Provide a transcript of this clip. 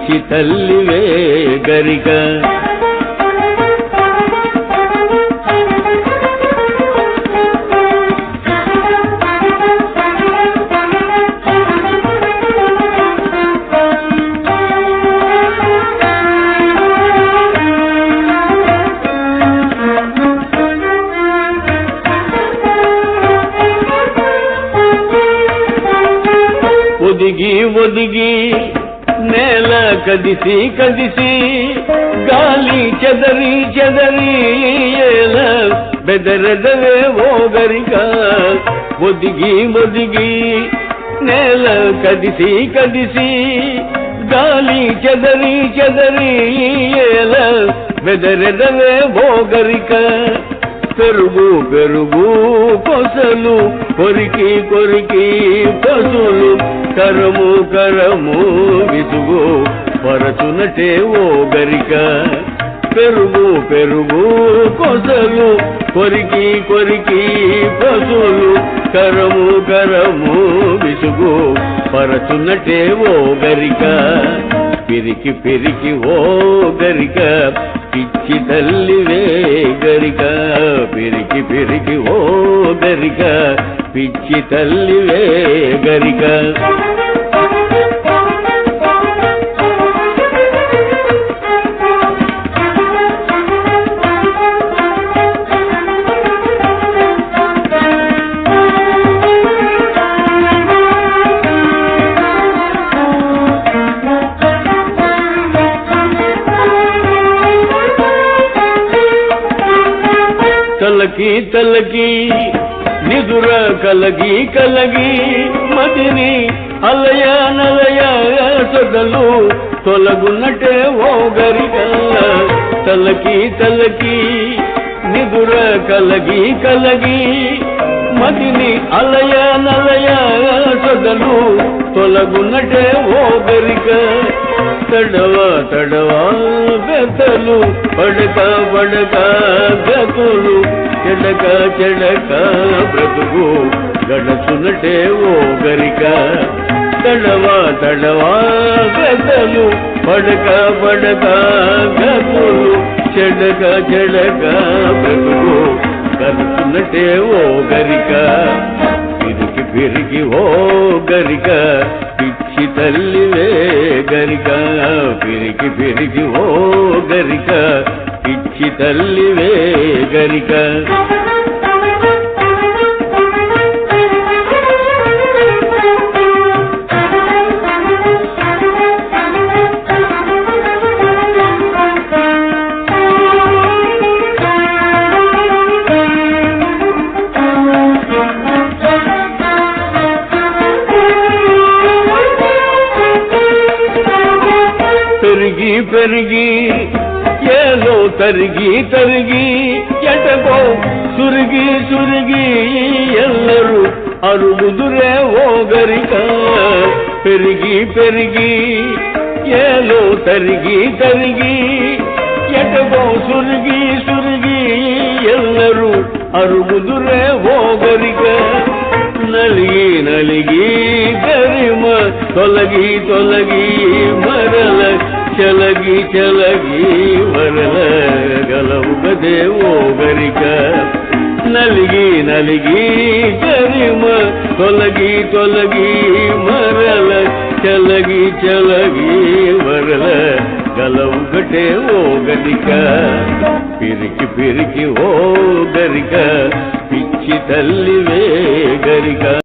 పిచ్చి తల్లివే గరిక ఒదిగి ఒదిగి నేల కదిసి కదిసి గాలి చెదరి చెదరి ఏల బెదరెదవే ఓగరిక ఒదిగి ఒదిగి నేల కదిసి కదిసి గాలి చెదరి చెదరి ఏల బెదరెదవే ఓగరిక పెరుగు పెరుగు కొసలు కొరికి కొరికి పసులు కరము కరము విసుగు పరచునటే ఓ గరిక. పెరుగు పెరుగు కొసలు కొరికి కొరికి పసులు కరము కరము విసుగు పరచునటే ఓ గరిక. పిరికి పిరికి ఓ గరిక పిచ్చి తల్లివే గరిక. విరికి పిరికి ఓ గరిక పిచ్చి తల్లివే. తలకి తలకి నిదుర కలగి కలగి మదిని అలయ నలయ సొదలు తొలగున్నటే ఓ గరిక తలకి తలకి నిదుర కలగి కలగి మదిని అలయ నలయ సొదలు తొలగున్నటే ఓ గరిక తడవ తడవ బెతలు పడక పడక గతులు చెడక చెడక బ్రతుకు. గడచునటే ఓ గరిక. తడవా తడవా గతలు. పడక పడక గతులు. చెడక చెడక బ్రతుకు. గడుచునటే ఓ గరిక. పిరికి పిరికి ఓ గరిక. పిచ్చి తల్లివే గరిక. పిరికి పిరికి ఓ గరిక. ఇచ్చి తల్లివే గరిక పెరిగి పెరిగి ఏలో తరిగి తరిగి ఎటకో సురిగి సురిగి ఎల్లరు అరుగుదురే ఓ గరిక. పెరిగి పెరిగి ఏలో తరిగి తరిగి ఎటకో సురిగి సురిగి ఎల్లరు అరుగుదురే ఓ గరిక. నలిగి నలిగి గరిమ తొలగి తొలగి మరల చలగి చలగి మరల గలవు గదేవో గరిక. నలిగి నలిగి గరిమ తొలగి తొలగి మరల చలగి చలగి మరల గలవు గటే ఓ గరిక. పిరికి పిరికి ఓ గరిక పిచ్చి తల్లివే గరిక.